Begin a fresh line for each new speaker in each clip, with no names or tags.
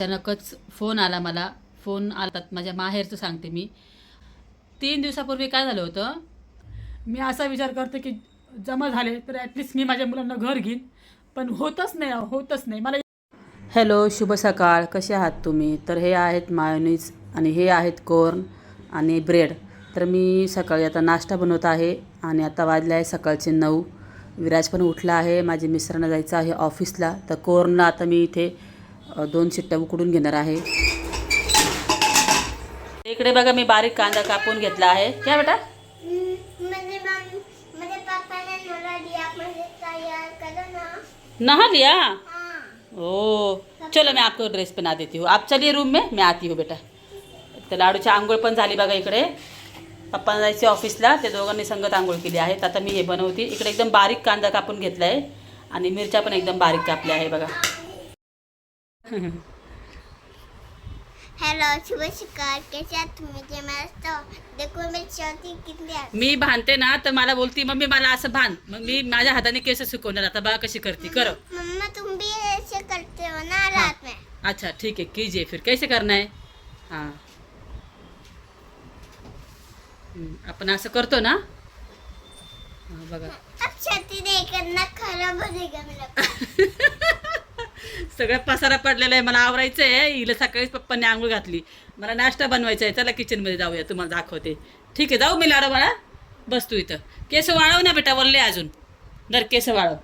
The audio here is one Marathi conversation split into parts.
अचानकच फोन आला मला. फोन आलात माझ्या माहेरचं सांगते मी. तीन दिवसापूर्वी काय झालं होतं?
मी असा विचार करते की जमा झाले तर ॲटलिस्ट मी माझ्या मुलांना घर घेईन. पण होतच नाही होतच नाही. मला
हॅलो शुभ सकाळ. कसे आहात तुम्ही? तर हे आहेत मायोनीज आणि हे आहेत कोर्न आणि ब्रेड. तर मी सकाळी आता नाश्ता बनवत आहे आणि आता वाजले आहे सकाळचे नऊ. विराज पण उठला आहे. माझे मिस्टरांना जायचं आहे ऑफिसला. तर कोर्नला आता मी इथे दोन शिट्ट्या उकडून घेणार आहे. इकडे बघा मी बारीक कांदा कापून घेतला आहे. क्या बेटा?
मेरे मम मेरे पापा ने नोरा दिया मुझे तैयार करो ना।
नहा लिया?
हाँ।
ओ चलो मैं आपको ड्रेस पहना देती हूँ। आप चलिए रूम में मैं आती हूँ बेटा। तर लाडूची आंघोळ पण झाली बघा इकडे. पप्पांना जायचे ऑफिसला ते दोघांनी संगत आंघोळ केली आहे. आता मी हे बनवते. इकडे एकदम बारीक कांदा कापून घेतला आहे आणि मिरच्या पण एकदम बारीक कापल्या आहे बघा.
हेलो शुभ शिकार कैसे आहात तुम्ही जे मस्त देखो मेरी चौथी कितनी आहे
मी बांधते ना तर मला बोलती मम्मी मला असं बाँध मग मी माझ्या हाताने केस सुकवणार आता बघा कशी करते. करो.
मम्मा तुम भी ऐसे करते हो ना रात में?
अच्छा ठीक है कीजिए फिर. कैसे करना है. हाँ हम्म, आपण असं करतो ना? हाँ बघा.
अब छाती देखकर ना खराब हो जाएगा मेरा
सगळं पसारा पडलेला आहे मला आवरायचं आहे हिला सकाळीच पप्पांनी आंघोळ घातली. मला नाश्ता बनवायचा आहे चला किचनमध्ये जाऊया तुम्हाला दाखवते. ठीक आहे जाऊ मी लाडू बाळा. बस तू इथं. केस वाळव ना बेटा वरले अजून. दर केस वाळव.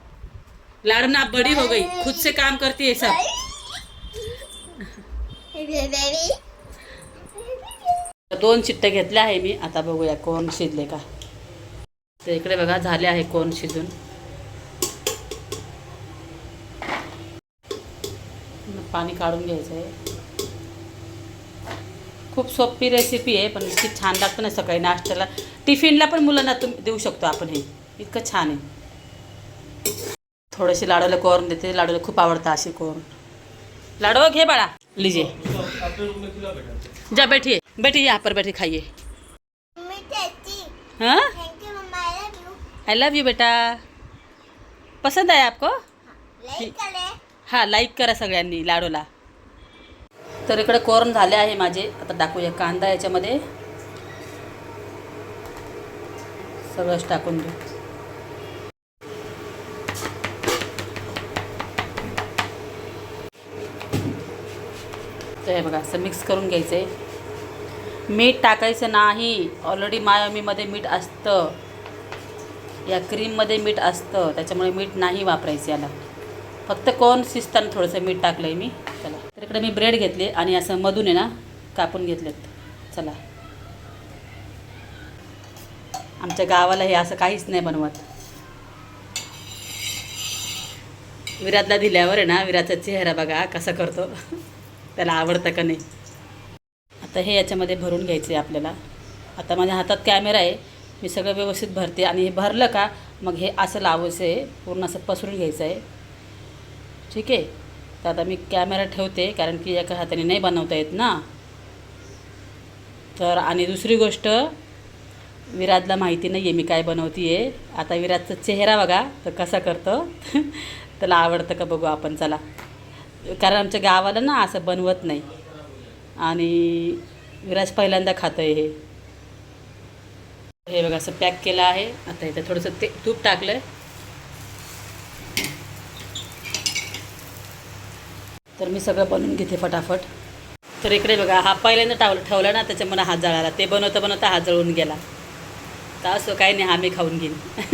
लाडू ना बड़ी हो गई. खुद से काम करती है सब. दोन चिट्टे घेतले आहे मी. आता बघूया कोण शिजले का. तर इकडे बघा झाले आहे कोण शिजून. पाणी काढून घ्यायचं आहे खूप सोपी रेसिपी आहे पण इतकी छान लागतं ना सकाळी नाश्त्याला. टिफिनला पण मुलांना तुम्ही देऊ शकतो आपण हे. इतकं छान आहे. थोडेसे लाडूला कोरून देते लाडूला खूप आवडतं असे कोरून लाडू घे बाळा. लीजिए जा बैठिए बैठिए यहाँ पर बैठे खाइए हाँ?
आई लव यू
बेटा. पसंद आहे आपको? हां लाईक करा सगळ्यांनी लाडूला. तर इकडे कोरम झाले आहे माझे. आता टाकूया कांदा याच्यामध्ये. सगळंच टाकून देऊ. तर हे बघा असं मिक्स करून घ्यायचं आहे मीठ टाकायचं नाही. ऑलरेडी मायामीमध्ये मीठ असतं. या क्रीममध्ये मीठ असतं. त्याच्यामुळे मीठ नाही वापरायचं याला. फक्त कोण शिजताना थोडंसं मीठ टाकलं आहे मी. चला. तर इकडे मी ब्रेड घेतले आणि असं मधून आहे ना कापून घेतलेत. चला. आमच्या गावाला हे असं काहीच नाही बनवत. विराटला दिल्यावर आहे ना विराटचा चेहरा बघा कसा करतो. त्याला आवडतं का नाही. आता हे याच्यामध्ये भरून घ्यायचं आहे आपल्याला. आता माझ्या हातात कॅमेरा आहे. मी सगळं व्यवस्थित भरते. आणि हे भरलं का मग हे असं लावायचं आहे. पूर्ण असं पसरून घ्यायचं आहे. ठीक आहे? तर आता मी कॅमेरा ठेवते कारण की एका हाताने नाही बनवता येत ना. तर आणि दुसरी गोष्ट विराजला माहिती नाही आहे मी काय बनवते आहे आता विराजचा चेहरा बघा तर कसा करतं? त्याला आवडतं का बघू आपण चला. कारण आमच्या गावाला ना असं बनवत नाही. आणि विराज पहिल्यांदा खातं आहे हे. हे बघा असं पॅक केलं आहे. आता इथं थोडंसं ते तूप टाकलं आहे तर मी सगळं बनवून घेते फटाफट. तर इकडे बघा हा पहिल्यांदा टावलं ठेवला ना त्याच्यामुळे हात जळाला. ते बनवता बनवता हात जळून गेला. तर असो काही नाही हा मी खाऊन घेईन.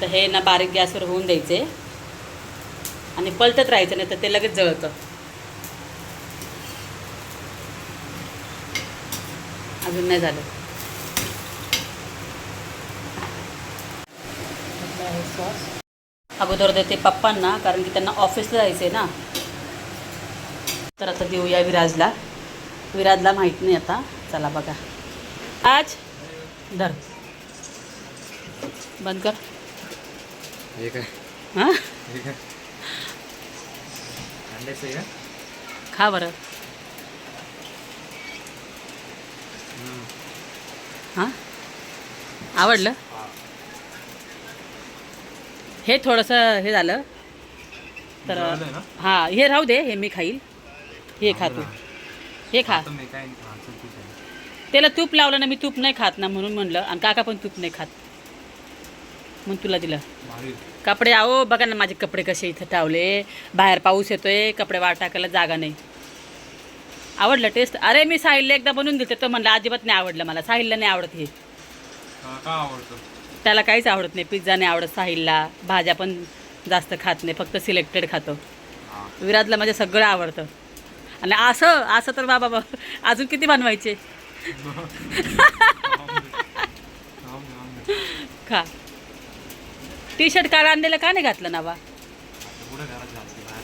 तर हे ना बारीक गॅसवर होऊन द्यायचे. आणि पलटत राहायचं नाही तर ते लगेच जळतं. अजून नाही झालं. अगोदर देते पप्पांना कारण की त्यांना ऑफिसला जायचं आहे ना. तर आता देऊया विराजला. विराजला माहीत नाही आता. चला बघा. आज? धर. बंद कर.
हे
खा बरं. हां? आवडलं? हे थोडंसं हे झालं. तर
ना?
हां हे राहू दे हे मी खाईल. हे खा तू. हे खा.
आता मी काय नाही खात, चल ठीक आहे.
त्याला तूप लावलं ना मी तूप नाही खात ना म्हणून म्हणलं आणि काका पण तूप नाही खात. म्हणून तुला दिलं.
भारी.
कपडे आहो बघा ना माझे कपडे कसे इथं टावले. बाहेर पाऊस येतोय कपडे वाट टाकायला जागा नाही. आवडलं टेस्ट अरे मी साहिलला एकदा बनवून दिलं तो म्हणलं अजिबात नाही आवडलं मला साहिलला नाही आवडत हे.
हा, का आवडतं?
त्याला काहीच आवडत नाही. पिझ्झा नाही आवडत साहिलला. भाज्या पण जास्त खात नाही. फक्त सिलेक्टेड खातो. विराजला माझं सगळं आवडतं. आणि असं असं तर बाबा बा- अजून किती बनवायचे. खा. टी शर्ट काल आणलेलं का नाही घातलं ना बा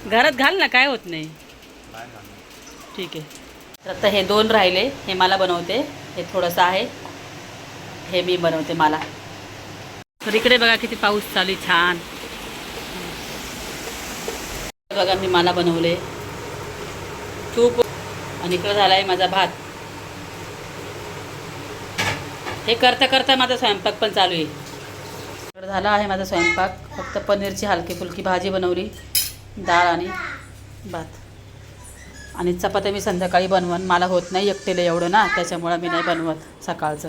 घरात
घाल ना काय होत नाही. ठीक आहे. तर आता हे दोन राहिले. हे मला बनवते. हे थोडंसं आहे. हे मी बनवते मला. तर इकडे बघा किती पाऊस चालू आहे, छान. बघा मी मला बनवले. तूप आणि इकडं झाला आहे माझा भात. हे करता करता माझा स्वयंपाक पण चालू आहे. इकडं झाला आहे माझा स्वयंपाक. फक्त पनीरची हलकी फुलकी भाजी बनवली डाळ आणि भात. आणि चपात्या मी संध्याकाळी बनवण मला होत नाही एकटेलं एवढं ना त्याच्यामुळं मी नाही बनवत सकाळचं.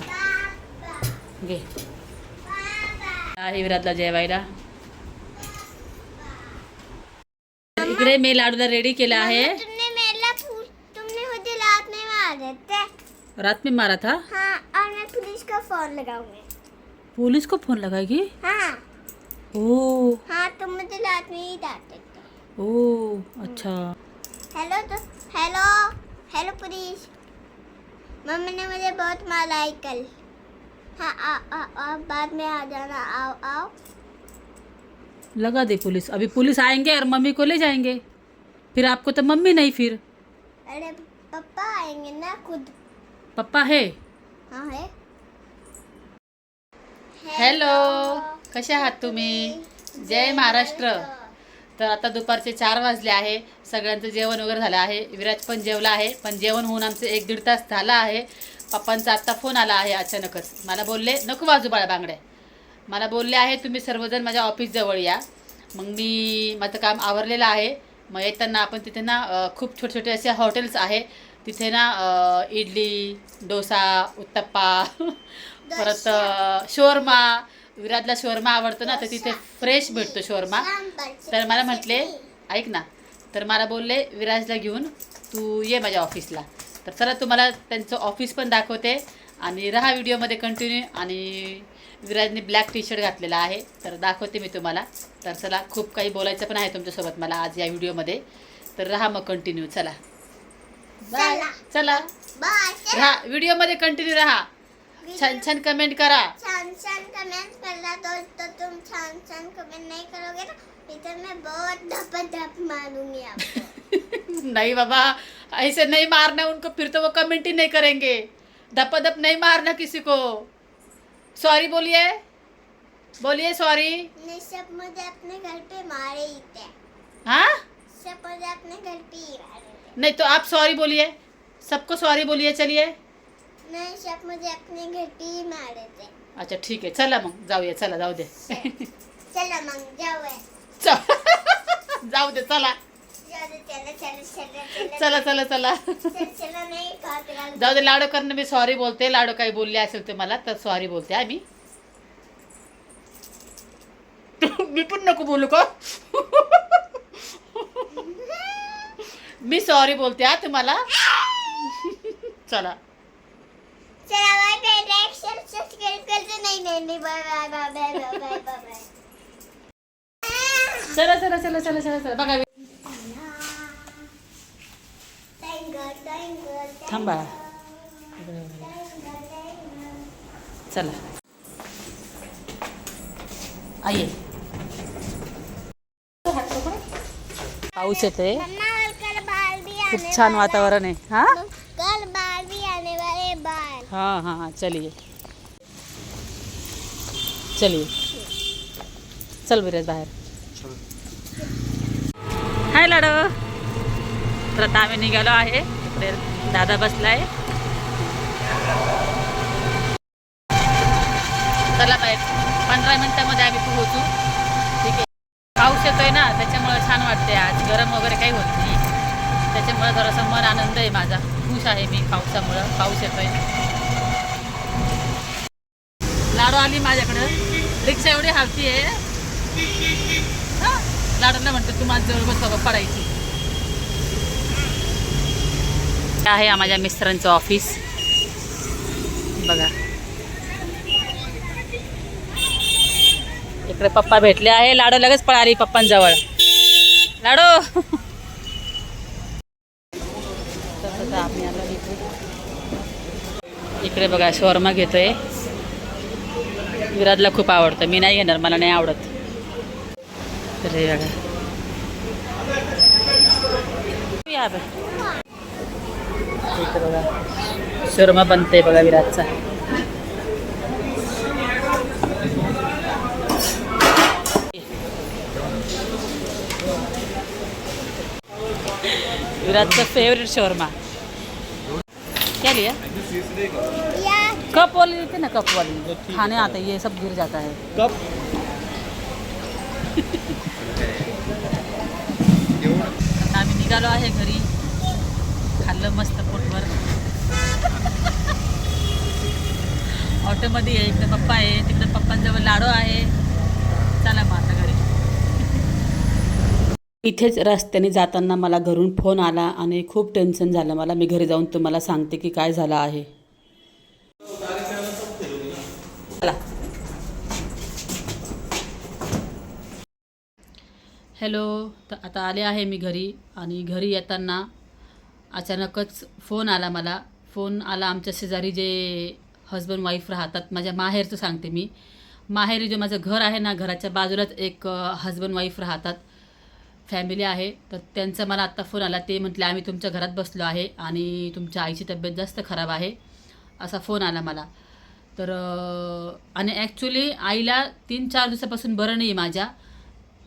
घे. आहे विरातला जेवायला इकडे मी लाडूला रेडी केलं आहे
तुमने मेला तुमने मुझे रात में मारे थे।
रात में मारा था?
हाँ और मैं पुलिस का फ़ोन लगाऊँगी।
पुलिस को फ़ोन लगाएगी?
हाँ।
ओ।
हाँ तुम मुझे रात में ही डांटे थे
ओ अच्छा।
हेलो तो हेलो हेलो पुलिस। मम्मी ने मुझे बहुत मारा है कल। हाँ आ, आ, आ, बाद में आ जाना आओ आओ।
लगा दे पुलिस। अभी पुलिस आएंगे और मम्मी को ले जाएंगे। फिर आपको तो मम्मी नहीं फिर।
अरे पापा आएंगे ना खुद।
पप्पा है?
हाँ है।
हॅलो कसे आहात तुम्ही? जय महाराष्ट्र। तर आता दुपारचे चार वाजले आहे. सगळ्यांचं जेवण वगैरे झालं आहे. विराज पण जेवला आहे. पण जेवण होऊन आमचं एक दीड तास झाला आहे. पप्पांचा आत्ता फोन आला आहे अचानकच. मला बोलले नको वाजू बाळा बांगड्या. मला बोलले आहे तुम्ही सर्वजण माझ्या ऑफिसजवळ या. मग मी माझं काम आवरलेलं आहे. मग येताना आपण तिथे ना खूप छोटे छोटे असे हॉटेल्स आहे. तिथे ना इडली डोसा उत्तप्पा परत शोरमा विराजला शोरमा आवडतो ना तर तिथे फ्रेश भेटतो शोरमा. तर मला म्हटले ऐक ना. तर मला बोलले विराजला घेऊन तू ये माझ्या ऑफिसला तर चला तुम्हाला त्यांचं ऑफिस पण दाखवते. आणि राहा व्हिडिओमध्ये कंटिन्यू आणि विराजने ब्लॅक टी शर्ट घातलेला आहे. तर दाखवते मी तुम्हाला. तर चला खूप काही बोलायचं पण आहे तुमच्यासोबत मला आज या व्हिडिओमध्ये तर राहा मग कंटिन्यू चला. बाय
चला.
राहा. व्हिडिओमध्ये कंटिन्यू राहा. छान छान कमेंट करा.
छान छान कमेंट करना तो, तो तुम छान छान कमेंट नहीं करोगे ना इधर मैं बहुत धप धप मारूंगी आपको
नहीं बाबा. ऐसे नहीं मारना उनको फिर तो वो कमेंट ही नहीं करेंगे। धप धप नहीं मारना किसी को। सॉरी बोलिए। बोलिए सॉरी
सब मुझे अपने घर पे मारे ही थे।
हाँ?
सब मुझे अपने घर पे ही मारे
नहीं तो आप सॉरी बोलिए। सबको सॉरी बोलिए चलिए।
नहीं सब मुझे अपने घर पे ही मारे थे।
अच्छा ठीक है चला मग जाऊया चला जाऊ दे।
चलो मंग जाओ
जाऊ दे चला।
चला चला चला.
जाऊ दे लाडो करणं मी सॉरी बोलते. लाडो काही बोलले असेल ते मला तर सॉरी बोलते आम्ही मी. पण नको बोलू का? मी सॉरी बोलते हा तुम्हाला. चला.
चला
चला चला चला चला चला. बघा थांबा. चला. आये पाऊस
आने
खूप छान वातावरण आहे. हा?
कल बाल भी आने वाले बाल
हाँ हाँ हाँ चलिए चलिए चल विराज बाहेर. हाय लाडो. तर आता आम्ही निघालो आहे. इकडे दादा बसला आहे चला बाहेर पंधरा मिनिटामध्ये आम्ही पोहोचू. ठीक आहे. पाऊस येतोय ना त्याच्यामुळे छान वाटते आज. गरम वगैरे काही होत नाही. त्याच्यामुळं जरासं मन आनंद आहे माझा. खुश आहे मी पावसामुळं. पाऊस येतोय. लाडू आली माझ्याकडं. रिक्षा एवढी हलती आहे लाडूला म्हणतो तू माझ्या जवळ बस पडायची हे आहे माझ्या मिस्टरांचं ऑफिस. बघा. इकडे पप्पा भेटले आहे. लाडू लगेच पळाली पप्पांजवळ. लाडू! इकडे. बघा शोरमा घेतोय. विराजला खूप आवडतं. मी नाही घेणार मला नाही आवडत. तर बघा. बघ. बघा शोरमा बनते बघा विराजचा. विराजचा फेवरेट शोरमा. क्या लिया? कप वाली थी ना कप वाली. खाने आते ये सब गिर जाता है.
कप?
आम्ही निघालो आहे घरी. खाल्लं मस्त ऑटोमध्ये आहे इकडे पप्पा आहे तिकडे पप्पांजवळ लाडू आहे. चला मग आता घरी. इथेच रस्त्याने जाताना मला घरून फोन आला आणि खूप टेन्शन झालं. मला मी घरी जाऊन तुम्हाला सांगते की काय झालं आहे. हॅलो तर आता आले आहे मी घरी आणि घरी येताना अचानकच फोन आला मला. फोन आला आमच्या शेजारी जे हजबंड वाईफ राहतात. माझ्या माहेरचं सांगते मी. माहेरी जे माझं घर आहे ना घराच्या बाजूलाच एक हजबंड वाईफ राहतात. फॅमिली आहे. तर त्यांचा मला आत्ता फोन आला. ते म्हटले आम्ही तुमच्या घरात बसलो आहे आणि तुमच्या आईची तब्येत जास्त खराब आहे. असा फोन आला मला. तर आणि ॲक्च्युली आईला तीन चार दिवसापासून बरं नाही आहे माझ्या.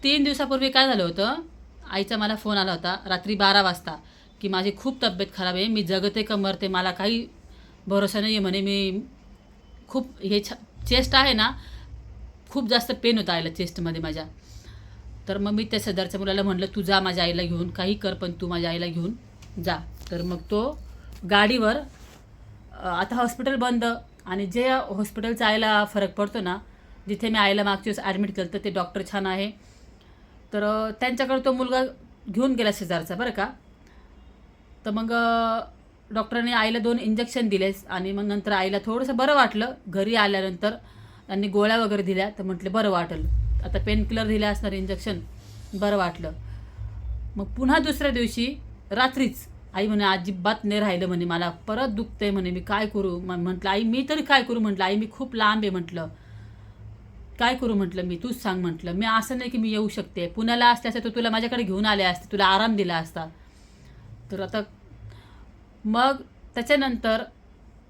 तीन दिवसापूर्वी काय झालं होतं? आईचा मला फोन आला होता रात्री बारा वाजता की माझी खूप तब्येत खराब आहे. मी जगते का मरते मला काही भरोसा नाही आहे म्हणे मी खूप हे छ चेस्ट आहे ना खूप जास्त पेन होता आईला चेस्टमध्ये माझ्या. तर मग मी त्या सदरच्या मुलाला म्हणलं तू जा माझ्या आईला घेऊन काही कर पण तू माझ्या आईला घेऊन जा. तर मग तो गाडीवर आता हॉस्पिटल बंद आणि जे हॉस्पिटलचा आईला फरक पडतो ना जिथे मी आईला मागच्या वेळेस ॲडमिट केलं तर ते डॉक्टर छान आहे. तर त्यांच्याकडे तो मुलगा घेऊन गेला शेजारचा बरं का? तर मग डॉक्टरांनी आईला दोन इंजेक्शन दिले आणि मग नंतर आईला थोडंसं बरं वाटलं. घरी आल्यानंतर त्यांनी गोळ्या वगैरे दिल्या. तर म्हटले बरं वाटलं. आता पेन किलर दिले असणार इंजेक्शन बरं वाटलं. मग पुन्हा दुसऱ्या दिवशी रात्रीच आई म्हणे अजिबात नाही राहिलं म्हणे मला परत दुखतंय म्हणे मी काय करू? म्हटलं आई मी तरी काय करू? म्हटलं आई मी खूप लांब आहे म्हटलं. काय करू? म्हटलं मी तूच सांग म्हटलं. मी असं नाही की मी येऊ शकते. पुण्याला असते असं तर तुला माझ्याकडे घेऊन आले असते तुला आराम दिला असता. तर आता मग त्याच्यानंतर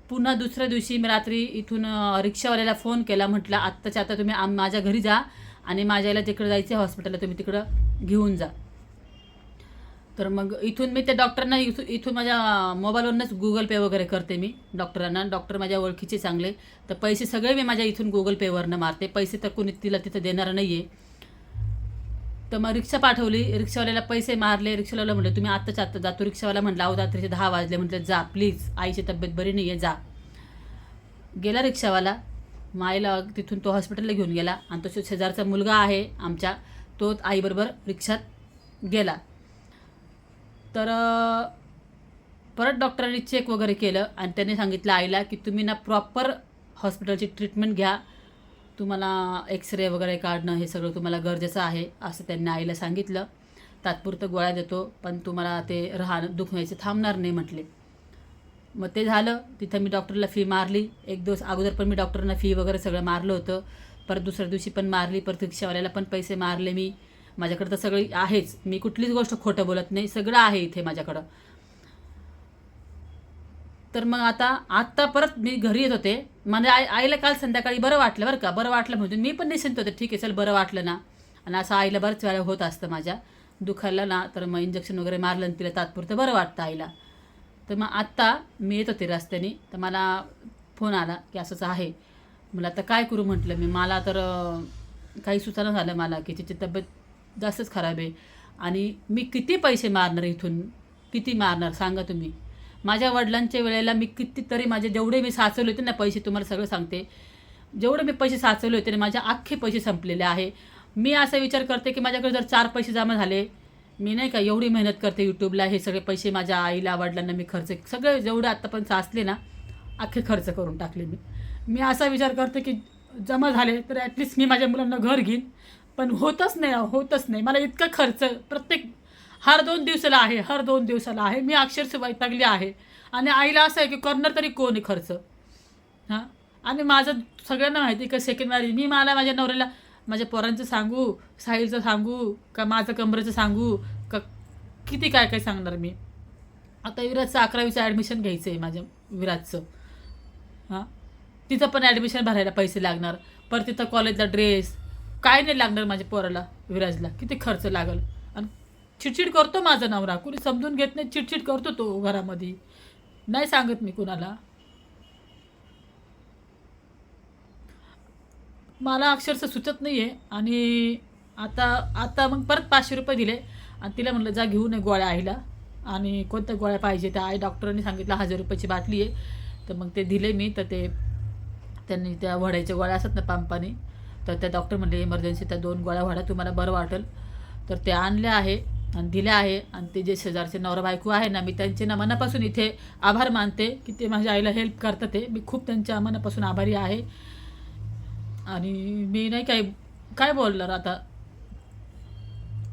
पुन्हा दुसऱ्या दिवशी मी रात्री इथून रिक्षावाल्याला फोन केला म्हटलं आत्ताच्या आता तुम्ही आम माझ्या घरी जा आणि माझ्याला तिकडं जायचं आहे हॉस्पिटलला तुम्ही तिकडं घेऊन जा. तर मग इथून मी त्या डॉक्टरांना इथून इथून माझ्या मोबाईलवरूनच गुगल पे वगैरे करते मी डॉक्टरांना डॉक्टर माझ्या ओळखीचे चांगले. तर पैसे सगळे मी माझ्या इथून गुगल पेवरनं मारते. पैसे तर कोणी तिला तिथं देणार नाही आहे तर मग रिक्षा पाठवली रिक्षावाल्याला पैसे मारले रिक्षावाल्याला म्हटलं तुम्ही आत्ताच आत्ता जातो रिक्षावाला म्हटलं अहो रात्रीचे दहा वाजले. म्हटलं जा प्लीज आईची तब्येत बरी नाही आहे जा. गेला रिक्षावाला माईला तिथून तो हॉस्पिटलला घेऊन गेला आणि तो शेजारचा मुलगा आहे आमच्या तो आईबरोबर रिक्षात गेला. तर परत डॉक्टरांनी चेक वगैरे केलं आणि त्यांनी सांगितलं आईला की तुम्ही ना प्रॉपर हॉस्पिटलची ट्रीटमेंट घ्या तुम्हाला एक्सरे वगैरे काढणं हे सगळं तुम्हाला गरजेचं आहे असं त्यांनी आईला सांगितलं. तात्पुरतं गोळ्या देतो पण तुम्हाला ते राहणं दुखण्याचे थांबणार नाही म्हटले. मग ते झालं. तिथं मी डॉक्टरला फी मारली. एक दिवस अगोदर पण मी डॉक्टरना फी वगैरे सगळं मारलं होतं. परत दुसऱ्या दिवशी पण मारली. परत रिक्षावाल्याला पण पैसे मारले मी. माझ्याकडं तर सगळी आहेच. मी कुठलीच गोष्ट खोटं बोलत नाही. सगळं आहे इथे माझ्याकडं. तर मग आता आत्ता परत मी घरी येत होते. म्हणजे आई आईला काल संध्याकाळी बरं वाटलं बरं का? बरं वाटलं म्हणून. मी पण निश्चिंत होते. ठीक आहे चल बरं वाटलं ना. आणि असं आईला बऱ्याच वेळा होत असतं माझ्या. दुखायला ना तर मग इंजेक्शन वगैरे मारलं आणि तिला तात्पुरतं बरं वाटतं आईला. तर मग आत्ता मी येत होते रस्त्याने. तर मला फोन आला की असंच आहे. मला आता काय करू म्हटलं मी? मला तर काही सुचना झालं मला की तिची तब्येत जास्तच खराब आहे.
आणि मी किती पैसे मारणार इथून? किती मारणार? सांगा तुम्ही. माझ्या वडिलांच्या वेळेला मी कितीतरी माझे जेवढे मी साचवले होते ना पैसे तुम्हाला सगळं सांगते. जेवढे मी पैसे साचवले होते ना माझे अख्खे पैसे संपलेले आहे. मी असा विचार करते की माझ्याकडे जर चार पैसे जमा झाले मी नाही का एवढी मेहनत करते यूट्यूबला हे सगळे पैसे माझ्या आईला वडिलांना मी खर्च सगळे जेवढे आत्तापर्यंत साचले ना अख्खे खर्च करून टाकले मी.
मी असा विचार करते की जमा झाले तर ॲटलिस्ट मी माझ्या मुलांना घर घेईन. पण होतच नाही होतच नाही. मला इतका खर्च प्रत्येक हर दोन दिवसाला आहे हर दोन दिवसाला आहे. मी अक्षरशः वैतागली आहे. आणि आईला असं आहे की करणार तरी कोण आहे खर्च? हां? आणि माझं सगळ्यांना माहिती का सेकंड मॅरेज मी मला माझ्या नवऱ्याला माझ्या पोरांचं सांगू साहिलचं सांगू का माझं कमरेचं सांगू का किती काय काय सांगणार मी? आता विराजचं अकरावीचं ॲडमिशन घ्यायचं आहे माझ्या विराजचं. हां? तिथं पण ॲडमिशन भरायला पैसे लागणार. परत तिथं कॉलेजला ड्रेस काय नाही लागणार माझ्या पोराला विराजला. किती खर्च लागेल? चिडचिड करतो माझा नवरा. कुणी समजून घेत नाही चिडचिड करतो तो घरामध्ये. नाही सांगत मी कुणाला. मला अक्षरशः सुचत नाही आहे आणि आता आता मग परत पाचशे रुपये दिले आणि तिला म्हणलं जा घेऊन नये गोळ्या आईला. आणि कोणत्या गोळ्या पाहिजे त्या आई डॉक्टरांनी सांगितलं हजार रुपयाची बाटली आहे. तर मग ते दिले मी तर ते त्यांनी त्या वड्याच्या गोळ्या असतात ना पंपाने तर त्या डॉक्टर म्हणले इमर्जन्सी त्या दोन गोळ्या वड्या तुम्हाला बरं वाटेल. तर ते आणल्या आहे. दिल्या आहे. आणि ते जे शेजारचे नवरा बायको आहे ना मी त्यांचे ना मनापासून इथे आभार मानते की ते माझ्या आईला हेल्प करतात ते मी खूप त्यांच्या मनापासून आभारी आहे. आणि मी नाही काय काय बोलणार आता?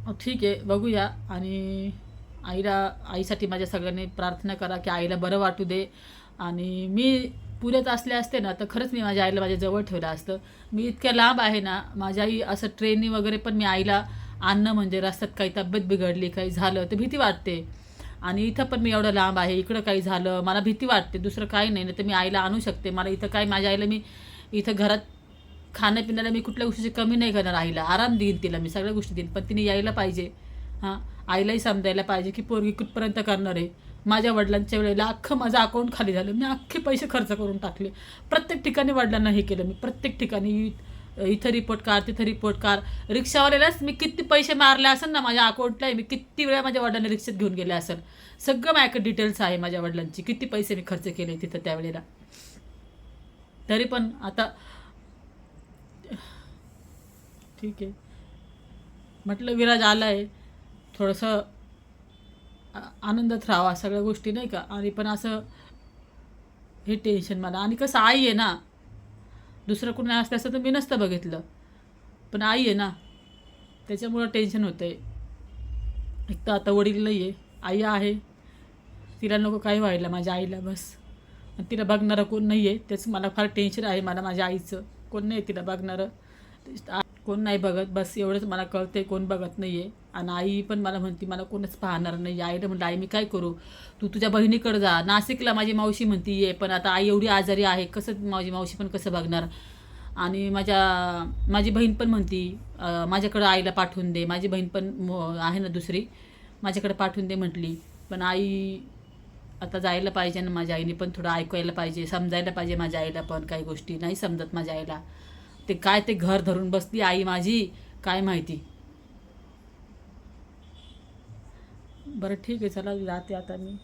हो, ठीक आहे बघूया. आणि आईला आईसाठी माझ्या सगळ्यांनी प्रार्थना करा की आईला बरं वाटू दे. आणि मी पुण्यात असले असते ना तर खरंच मी माझ्या आईला माझ्या जवळ ठेवलं असतं. मी इतक्या लांब आहे ना माझ्या आई असं ट्रेननी वगैरे पण मी आईला आणणं म्हणजे रस्त्यात काही तब्येत बिघडली काही झालं तर भीती वाटते. आणि इथं पण मी एवढं लांब आहे इकडं काही झालं मला भीती वाटते दुसरं काही नाही तर मी आईला आणू शकते. मला इथं काय माझ्या आईला मी इथं घरात खाण्यापिण्याला मी कुठल्या गोष्टीची कमी नाही करणार आईला. आराम देईन तिला मी सगळ्या गोष्टी देईन पण तिने यायला पाहिजे. हां आईलाही समजायला पाहिजे की पोरगी कुठपर्यंत करणार आहे. माझ्या वडिलांच्या वेळेला अख्खं माझं अकाउंट खाली झालं. मी अख्खे पैसे खर्च करून टाकले. प्रत्येक ठिकाणी वडिलांना हे केलं मी. प्रत्येक ठिकाणी इथं रिपोर्ट कार तिथं रिपोर्ट कार. रिक्षावाल्यालाच मी किती पैसे मारले असेल ना माझ्या अकाउंटला मी किती वेळा माझ्या वडिलांनी रिक्षेत घेऊन गेले असेल सगळं माझ्याकडे डिटेल्स आहे माझ्या वडिलांची. किती पैसे मी खर्च केले तिथं त्यावेळेला. तरी पण आता ठीक आहे. म्हटलं विराज आला आहे थोडंसं आनंदात राहावा सगळ्या गोष्टी नाही का? आणि पण असं हे टेन्शन मला. आणि कसं आई आहे ना दुसरं कोणी असतं असतं तर मी नसतं बघितलं. पण आई आहे ना त्याच्यामुळं टेन्शन होतं आहे एक तर आता वडील नाही आहे आई आहे. तिला नको काही व्हायला माझ्या आईला बस. आणि तिला बघणारं कोण नाही आहे त्याचं मला फार टेन्शन आहे मला माझ्या आईचं. कोण नाही तिला बघणारं. कोण नाही बघत बस एवढंच मला कळते कोण बघत नाही आहे आणि आई पण मला म्हणते मला कोणच पाहणार नाही आईला म्हणलं आई मी काय करू? तू तुझ्या बहिणीकडे जा. नाशिकला माझी मावशी म्हणती ये पण आता आई एवढी आजारी आहे कसं माझी मावशी पण कसं बघणार? आणि माझ्या माझी बहीण पण म्हणती माझ्याकडं आईला पाठवून दे. माझी बहीण पण आहे ना दुसरी माझ्याकडे पाठवून दे म्हटली. पण आई आता जायला पाहिजे ना माझ्या आईने पण थोडं ऐकायला पाहिजे समजायला पाहिजे माझ्या आईला पण काही गोष्टी. नाही समजत माझ्या आईला. ते काय ते घर धरून बसली आई माझी? काय माहिती? बरं ठीक आहे. चला जाते आता मी.